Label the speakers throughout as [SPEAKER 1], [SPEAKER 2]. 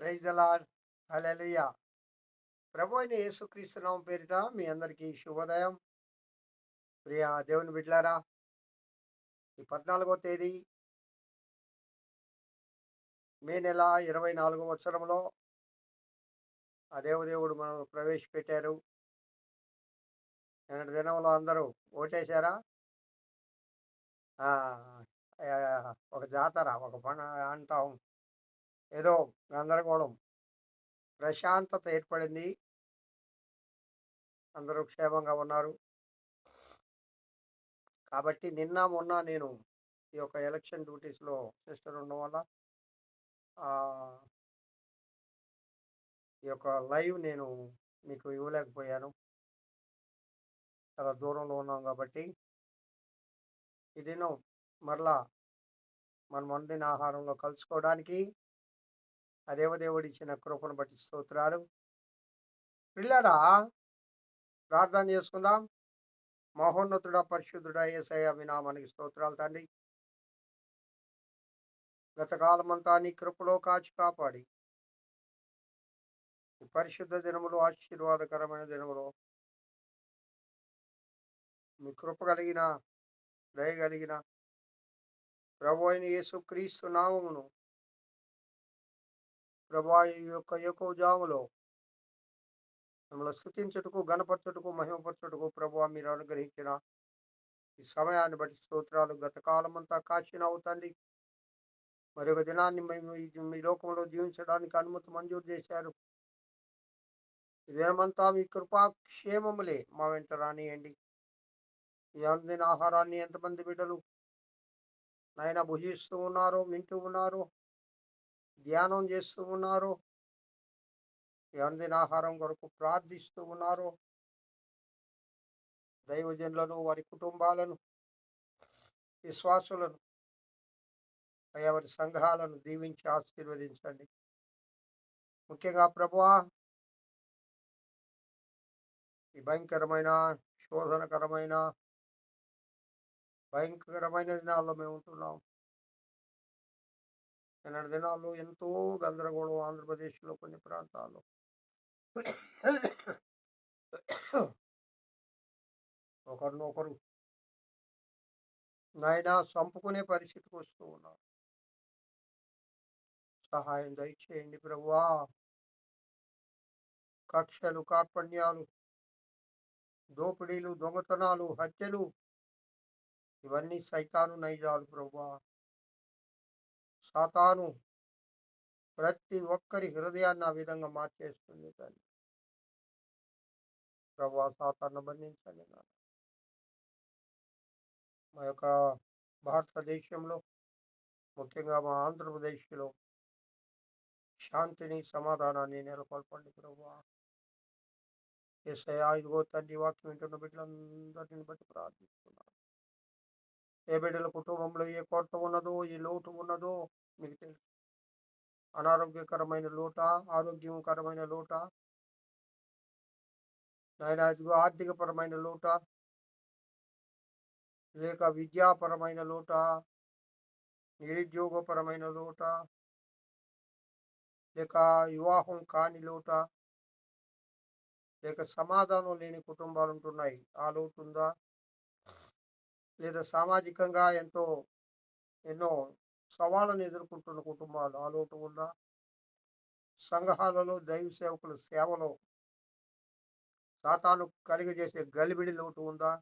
[SPEAKER 1] Praise the lord. ప్రభు అయిన యేసుక్రీస్తునామం పేరిట మీ అందరికీ శుభోదయం. ప్రియ దేవుని బిడ్లారా ఈ పద్నాలుగో తేదీ మే నెల ఇరవై నాలుగో సంవత్సరంలో ఆ దేవదేవుడు మనం ప్రవేశపెట్టారు. నిన్నటి దినంలో అందరూ ఓటేశారా? ఒక జాతర ఒక పండ అంటాం. ఏదో గందరగోళం ప్రశాంతత ఏర్పడింది. అందరూ క్షేమంగా ఉన్నారు. కాబట్టి నిన్న మొన్న నేను ఈ యొక్క ఎలక్షన్ డ్యూటీస్లో సిస్టర్ ఉండడం వల్ల ఈ యొక్క లైవ్ నేను మీకు ఇవ్వలేకపోయాను. చాలా దూరంలో ఉన్నాం కాబట్టి. ఈ దినం మరలా మనం వండిన ఆహారంలో కలుసుకోవడానికి ఆ దేవదేవుడు ఇచ్చిన కృపను బట్టి స్తోత్రాలు. పిల్లరా ప్రార్థన చేసుకుందాం. మహోన్నతుడ పరిశుద్ధుడ ఏసయ వినామానికి నామానికి స్తోత్రాలు తండ్రి. గతకాలమంతా నీ కృపలో కాచి కాపాడి. పరిశుద్ధ దినములు ఆశీర్వాదకరమైన దినములో. మీ కృప కలిగిన దయ కలిగిన ప్రభు అయిన యేసు క్రీస్తు నామమును ప్రభా ఈ యొక్క ఎక్కువ జాములో మిమ్మల్ని స్థుతించుటకు గణపరచుటకు మహిమపరచుటకు ప్రభా మీరు అనుగ్రహించిన ఈ సమయాన్ని బట్టి స్తోత్రాలు గత కాలమంతా కాచిన అవుతండి మరి ఒక దినాన్ని మేము మీ లోకంలో జీవించడానికి అనుమతి మంజూరు చేశారు. ఈ దినమంతా మీ కృపాక్షేమములే మా వెంట రానియండి. ఈ అందిన ఆహారాన్ని ఎంతమంది బిడ్డలు నాయన భుజిస్తూ ఉన్నారో వింటూ ఉన్నారో ధ్యానం చేస్తూ ఉన్నారో. ఈ అందిన ఆహారం కొరకు ప్రార్థిస్తూ ఉన్నారో. దైవజనులను వారి కుటుంబాలను విశ్వాసులను అయ్యా వారి సంఘాలను దీవించి ఆశీర్వదించండి. ముఖ్యంగా ప్రభువా ఈ భయంకరమైన శోధనకరమైన భయంకరమైన దినాల్లో మేము ఉంటున్నాం. నిన్నటి దినాల్లో ఎంతో గందరగోళం ఆంధ్రప్రదేశ్లో కొన్ని ప్రాంతాల్లో. ఒకరినొకరు నాయన చంపుకునే పరిస్థితికి వస్తూ ఉన్నారు. సహాయం దయచేయండి ప్రభువా. కక్షలు కార్పణ్యాలు దోపిడీలు దొంగతనాలు హత్యలు ఇవన్నీ సైతాను నైజాలు ప్రభువా. సాతాను ప్రతి ఒక్కరి హృదయాన్ని ఆ విధంగా మార్చేస్తుంది తల్లి. ప్రభా సాతాను బంధించండి నాన్న. మా యొక్క భారతదేశంలో ముఖ్యంగా మా ఆంధ్రప్రదేశ్లో శాంతిని సమాధానాన్ని నెలకొల్పండి ప్రభా. ఎస్ఐ ఇదిగో తండ్రి వాక్యం వింటున్న బిడ్డలందరిని బట్టి ప్రార్థిస్తున్నాను. ఏ బిడ్డల కుటుంబంలో ఏ కొరత ఉన్నదో ఏ లోటు ఉన్నదో మీకు తెలుసు అనారోగ్యకరమైన లోట ఆరోగ్యకరమైన లోట నాయన ఇదిగో ఆర్థికపరమైన లోట లేక విద్యాపరమైన లోట నిరుద్యోగపరమైన లోట లేక వివాహం కాని లోట లేక సమాధానం లేని కుటుంబాలు ఉంటున్నాయి ఆ లోటు ఉందా లేదా సామాజికంగా ఎంతో ఎన్నో సవాళ్ళను ఎదుర్కొంటున్న కుటుంబాలు. ఆ లోటు ఉందా సంఘాలలో దైవ సేవకుల సేవలో సాతాను కలిగజేసే గలిబిడి లోటు ఉందా?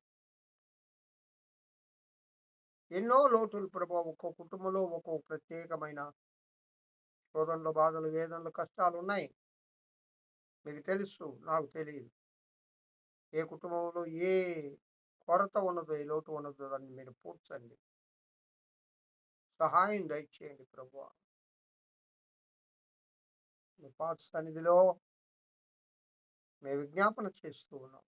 [SPEAKER 1] ఎన్నో లోటులు ప్రభావ ఒక్కో కుటుంబంలో ఒక్కో ప్రత్యేకమైన శోధనలు బాధలు వేదనలు కష్టాలు ఉన్నాయి. మీకు తెలుసు నాకు తెలియదు. ఏ కుటుంబంలో ఏ కొరత ఉన్నదో ఏ లోటు ఉన్నదో దాన్ని మీరు పూడ్చండి. సహాయం దయచేయండి ప్రభు మీ పాత సన్నిధిలో మేము విజ్ఞాపన చేస్తూ ఉన్నాం.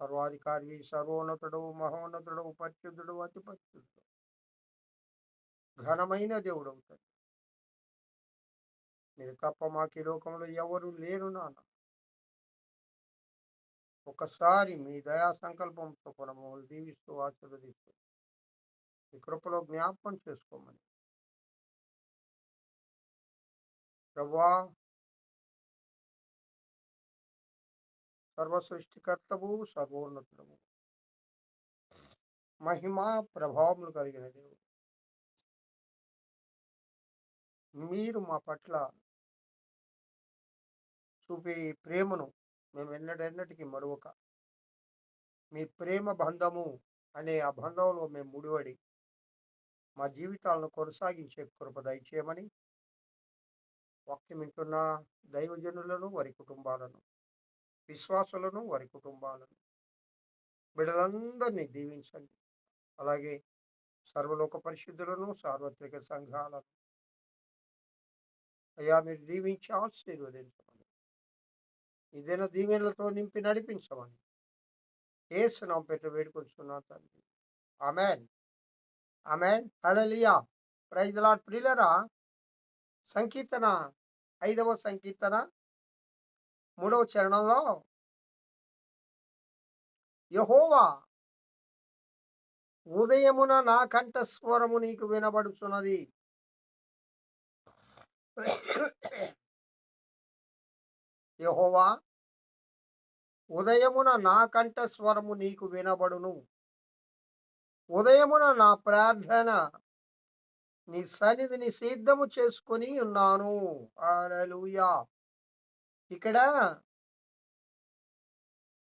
[SPEAKER 1] సర్వాధికారి సర్వోన్నతుడు మహోన్నతుడు పరిశుద్ధుడు అతి పరిశుద్ధుడు ఘనమైన దేవుడు అవుతాడు. మీరు తప్ప మాకు ఈ లోకంలో ఎవరు లేరు నాన్న. ఒకసారి మీ దయా సంకల్పంతో కూడా మమ్మల్ని దీవిస్తూ ఆశీర్వదిస్తూ ఈ కృపలో జ్ఞాపకం చేసుకోమని. ప్రభా! సర్వ సృష్టికర్తవు సర్వోన్నతుడము మహిమ ప్రభావములు కలిగిన దేవుడు. మీరు మా పట్ల చూపే ఈ ప్రేమను మేము ఎన్నడెన్నటికి మరొక మీ ప్రేమ బంధము అనే ఆ బంధంలో మేము ముడివడి మా జీవితాలను కొనసాగించే కృప దయచేయమని వాక్యం వింటున్న దైవజనులను వారి కుటుంబాలను విశ్వాసులను వారి కుటుంబాలను బిడ్డలందరినీ దీవించండి. అలాగే సర్వలోక పరిశుద్ధులను సార్వత్రిక సంఘాలను. అయ్యా మీరు దీవించి ఆశీర్వదించమని. ఇదైనా దీవెనలతో నింపి నడిపించమని. ఏసునాం పెట్టి వేడుకొచ్చున్నా తండ్రి. Amen. Amen. Hallelujah praise Lord ప్రియులరా సంకీర్తన ఐదవ సంకీర్తన మూడవ చరణంలో యహోవా ఉదయమున నా కంఠస్వరము నీకు వినబడుచున్నది. యహోవా ఉదయమున నా కంఠస్వరము నీకు వినబడును. ఉదయమున నా ప్రార్థన నీ సన్నిధిని సిద్ధము చేసుకొని ఉన్నాను. అలలుయా ఇక్కడ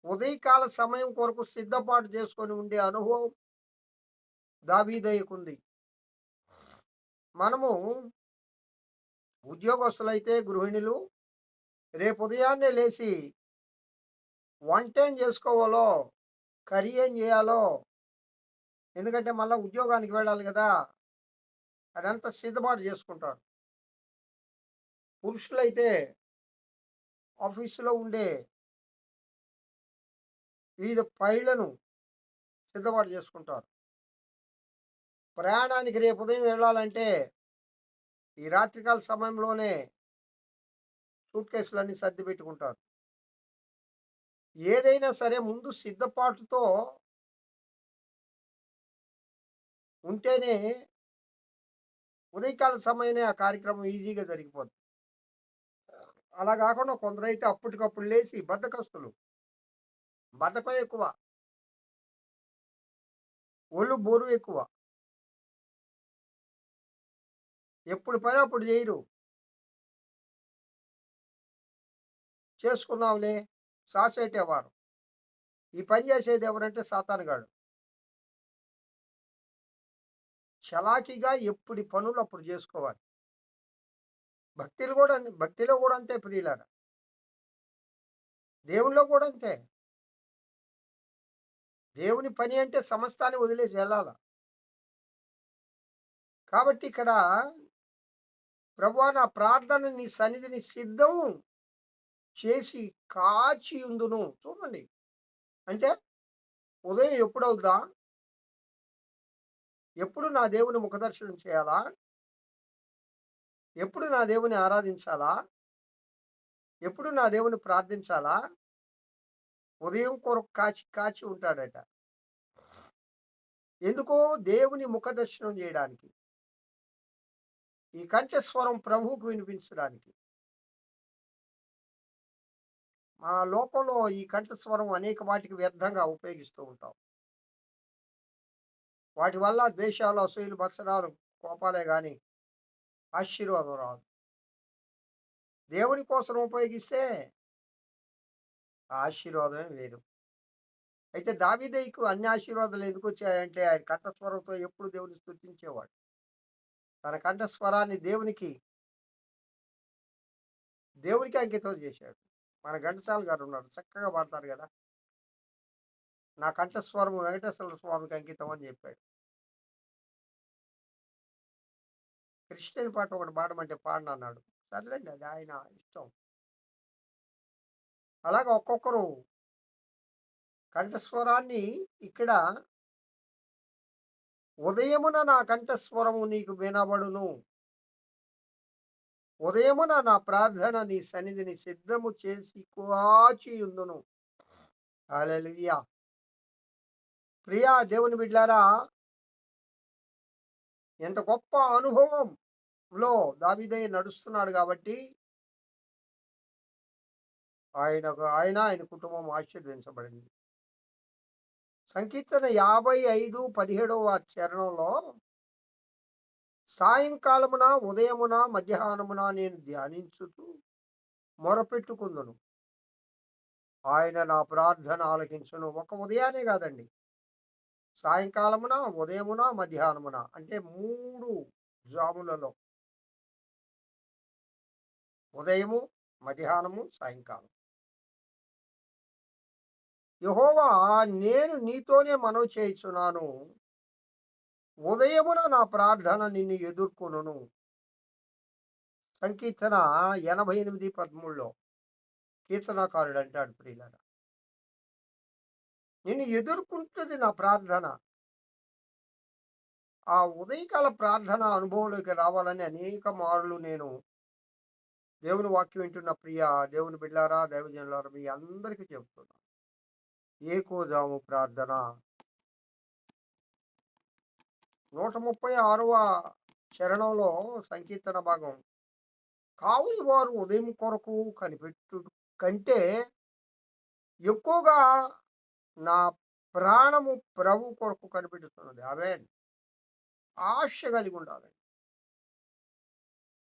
[SPEAKER 1] ఉదయకాల సమయం కొరకు సిద్ధపాటు చేసుకొని ఉండే అనుభవం దావీదయ్యకుంది. మనము ఉద్యోగస్తులైతే గృహిణులు రేపు ఉదయాన్నే లేచి వంట ఏం చేసుకోవాలో కర్రీ ఏం చేయాలో ఎందుకంటే మళ్ళీ ఉద్యోగానికి వెళ్ళాలి కదా! అదంతా సిద్ధపాటు చేసుకుంటారు. పురుషులైతే ఆఫీసులో ఉండే వివిధ పైళ్ళను సిద్ధపాటు చేసుకుంటారు. ప్రయాణానికి రేపు ఉదయం వెళ్ళాలంటే ఈ రాత్రికాల సమయంలోనే సూట్ కేసులన్నీ సర్ది పెట్టుకుంటారు. ఏదైనా సరే ముందు సిద్ధపాటుతో ఉంటేనే ఉదయకాల సమయమే ఆ కార్యక్రమం ఈజీగా జరిగిపోతుంది అలా కాకుండా కొందరైతే అప్పటికప్పుడు లేచి బద్దకస్తులు బద్దకం ఎక్కువ. ఒళ్ళు బోరు ఎక్కువ. ఎప్పుడు పని అప్పుడు చేయరు. చేసుకుందాంలే సాసేటేవారు. ఈ పని చేసేది ఎవరంటే సాతానుగాడు. చలాకీగా ఎప్పుడు పనులు అప్పుడు చేసుకోవాలి. భక్తులు కూడా అంతే భక్తిలో కూడా అంతే ప్రియులారా. దేవునిలో కూడా అంతే. దేవుని పని అంటే సమస్తాన్ని వదిలేసి వెళ్ళాల? కాబట్టి ఇక్కడ ప్రభు నా ప్రార్థన నీ సన్నిధిని సిద్ధం చేసి కాచి ఉందును చూడండి. అంటే ఉదయం ఎప్పుడవుద్దా? ఎప్పుడు నా దేవుని ముఖదర్శనం చేయాలా? ఎప్పుడు నా దేవుని ఆరాధించాలా? ఎప్పుడు నా దేవుని ప్రార్థించాలా? ఉదయం కొరకు కాచి కాచి ఉంటాడట. ఎందుకో దేవుని ముఖదర్శనం చేయడానికి ఈ కంఠస్వరం ప్రభువుకు వినిపించడానికి. మా లోకంలో ఈ కంఠస్వరం అనేక వాటికి వ్యర్థంగా ఉపయోగిస్తూ ఉంటాం. వాటి వల్ల ద్వేషాలు అసూయలు మత్సరాలు కోపాలే కానీ ఆశీర్వాదం రాదు. దేవుని కోసం ఉపయోగిస్తే ఆ ఆశీర్వాదమే వేరు. అయితే దావిదయ్యకు అన్ని ఆశీర్వాదాలు ఎందుకు వచ్చాయంటే ఆయన కంఠస్వరంతో ఎప్పుడు దేవుని స్థుతించేవాడు తన కంఠస్వరాన్ని దేవునికి దేవునికి అంకితం చేశాడు. మన ఘంటసాల గారు ఉన్నారు. చక్కగా పాడతారు కదా. నా కంఠస్వరం వెంకటేశ్వర స్వామికి అంకితం అని చెప్పాడు. క్రిస్టియన్ పాట ఒకటి పాడమంటే పాడను అన్నాడు సర్లేండి అది ఆయన ఇష్టం. అలాగే ఒక్కొక్కరు కంఠస్వరాన్ని ఇక్కడ ఉదయమున నా కంఠస్వరము నీకు వినబడును. ఉదయమున నా ప్రార్థన నీ సన్నిధిని సిద్ధము చేసి కాచి ఉందును హల్లెలూయా. ప్రియా దేవుని బిడ్లారా ఎంత గొప్ప అనుభవం లో నడుస్తున్నాడు కాబట్టి ఆయన ఆయన ఆయన కుటుంబం ఆశీర్వదించబడింది. సంకీర్తన యాభై ఐదు పదిహేడవ చరణంలో సాయంకాలమున ఉదయమున మధ్యాహ్నమున నేను ధ్యానించుతూ మొరపెట్టుకుందును. ఆయన నా ప్రార్థన ఆలకించును. ఒక ఉదయానే కాదండి. సాయంకాలమున ఉదయమున మధ్యాహ్నమున అంటే మూడు జాములలో. ఉదయము మధ్యాహ్నము సాయంకాలం. యహోవా నేను నీతోనే మనవి చేయుచున్నాను. ఉదయమున నా ప్రార్థన నిన్ను ఎదుర్కొను సంకీర్తన ఎనభై ఎనిమిది పదమూడులో కీర్తనాకారుడు అంటాడు ప్రియులరా. నిన్ను ఎదుర్కొంటుంది నా ప్రార్థన. ఆ ఉదయకాల ప్రార్థన అనుభవంలోకి రావాలని అనేక మార్లు నేను దేవుని వాక్యం వింటున్న ప్రియ దేవుని బిడ్డారా దైవజనులారా మీ అందరికీ చెప్తున్నాను ఏకోజాము ప్రార్థన. నూట ముప్పై ఆరవ చరణంలో సంకీర్తన భాగం. కావులి వారు ఉదయం కొరకు కనిపెట్టు కంటే ఎక్కువగా నా ప్రాణము ప్రభు కొరకు కనిపెడుతున్నది. అవే ఆశ కలిగి ఉండాలి.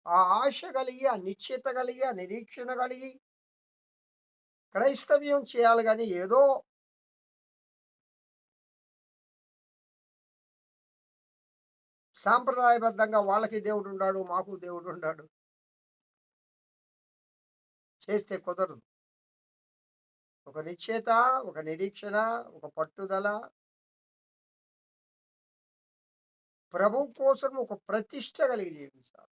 [SPEAKER 1] ఆ ఆశ కలిగి ఆ నిశ్చిత కలిగి ఆ నిరీక్షణ కలిగి క్రైస్తవ్యం చేయాలి కానీ ఏదో సాంప్రదాయబద్ధంగా వాళ్ళకి దేవుడు ఉన్నాడు మాకు దేవుడు ఉన్నాడు చేస్తే కుదరదు. ఒక నిశ్చేత ఒక నిరీక్షణ ఒక పట్టుదల. ప్రభు కోసం ఒక ప్రతిష్ట కలిగి జీవించాలి.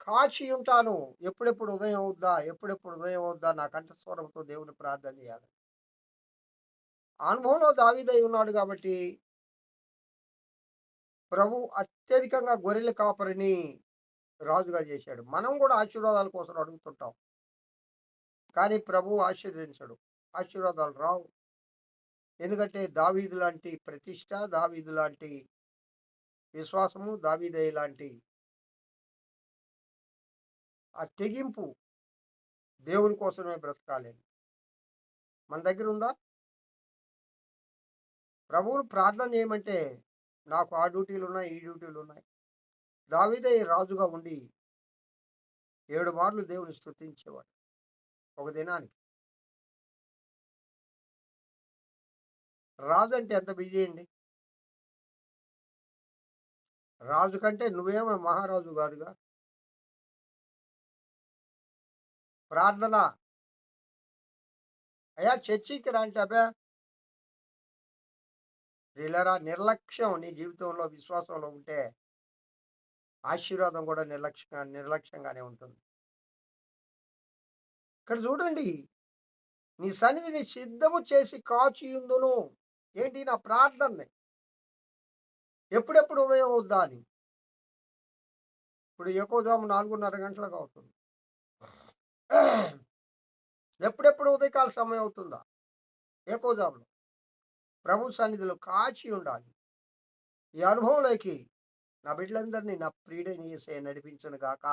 [SPEAKER 1] కాచి ఉంటాను. ఎప్పుడెప్పుడు ఉదయం అవుద్దా? ఎప్పుడెప్పుడు ఉదయం అవుద్దా? నా కంఠస్వరంతో దేవుని ప్రార్థన చేయాలి. అనుభవంలో దావీదై ఉన్నాడు కాబట్టి ప్రభు అత్యధికంగా గొర్రెల కాపరిని రాజుగా చేశాడు. మనం కూడా ఆశీర్వాదాల కోసం అడుగుతుంటాం. కానీ ప్రభు ఆశీర్వదించడు. ఆశీర్వాదాలు రావు. ఎందుకంటే దావీదు లాంటి ప్రతిష్ట దావీదు లాంటి విశ్వాసము దావీదయ్య లాంటి ఆ తెగింపు దేవుని కోసమే బ్రతకాలి. మన దగ్గర ఉందా? ప్రభువును ప్రార్థన చేయమంటే నాకు ఆ డ్యూటీలు ఉన్నాయి ఈ డ్యూటీలు ఉన్నాయి. దావీదే రాజుగా ఉండి ఏడు మార్లు దేవుని స్థుతించేవాడు ఒక దినానికి. రాజు అంటే ఎంత బిజీ అండి? రాజు కంటే నువ్వేమో మహారాజు కాదుగా? ప్రార్థన. అయ్యా చర్చికి రాంటి అబ్బా! వీళ్ళరా నిర్లక్ష్యం నీ జీవితంలో విశ్వాసంలో ఉంటే ఆశీర్వాదం కూడా నిర్లక్ష్యంగా నిర్లక్ష్యంగానే ఉంటుంది. ఇక్కడ చూడండి. నీ సన్నిధిని సిద్ధము చేసి కాచియుందును. ఏంటి? నా ప్రార్థన ఎప్పుడెప్పుడు ఉదయం అవుద్దా అని ఇప్పుడు ఎక్కువ జాము నాలుగున్నర గంటలకు అవుతుంది. ఎప్పుడెప్పుడు ఉదయకాల సమయం అవుతుందా? ఎక్కువ ప్రభు సన్నిధిలో కాచి ఉండాలి. ఈ అనుభవంలోకి నా బిడ్డలందరినీ నా ప్రియుడని చేసే నడిపించను గాక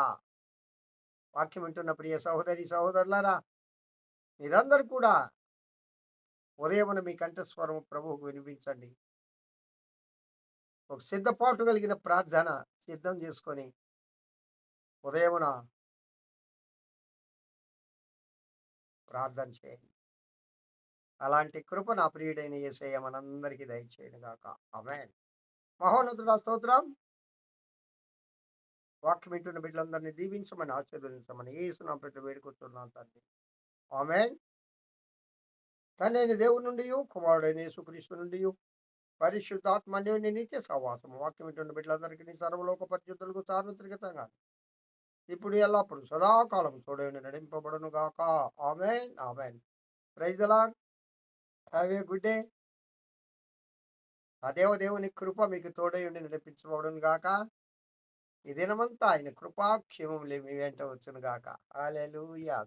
[SPEAKER 1] వాక్యం వింటున్న ప్రియ సహోదరి సహోదరులారా మీరందరూ కూడా ఉదయమున మీ కంఠస్వరం ప్రభువుకు వినిపించండి. ఒక సిద్ధపాటు కలిగిన ప్రార్థన సిద్ధం చేసుకొని ఉదయమున ప్రార్థన చేయండి. అలాంటి కృప నా ప్రియుడైన ఏసయ్య మనందరికీ దయచేయను గాక ఆమె మహోన్నతుడ స్తోత్రం. వాక్యం వింటున్న బిడ్డలందరినీ దీవించమని ఆశీర్వదించమని ఏసునా పెట్టి వేడుకుంటున్నాను తండ్రి. ఆమె తండ్రి దేవుడి నుండి కుమారుడైన యేసుక్రీస్తు నుండి పరిశుద్ధాత్మ నిత్య సహవాసం వాక్యం వింటున్న బిడ్డలందరికీ నీ సర్వలోక పరిశుద్ధులకు సార్వత్రికతంగా. ఇప్పుడు ఎల్లప్పుడు సదాకాలం చూడండి నడింపబడును గాక. Amen amen. Praise Lord have a good day. అదేవ దేవుని కృప మీకు తోడై ఉండి నడిపించబడును గాక. ఈ దినమంతా ఆయన కృపాక్షేమం లేమి వెంట వచ్చును గాక. హాలెలూయా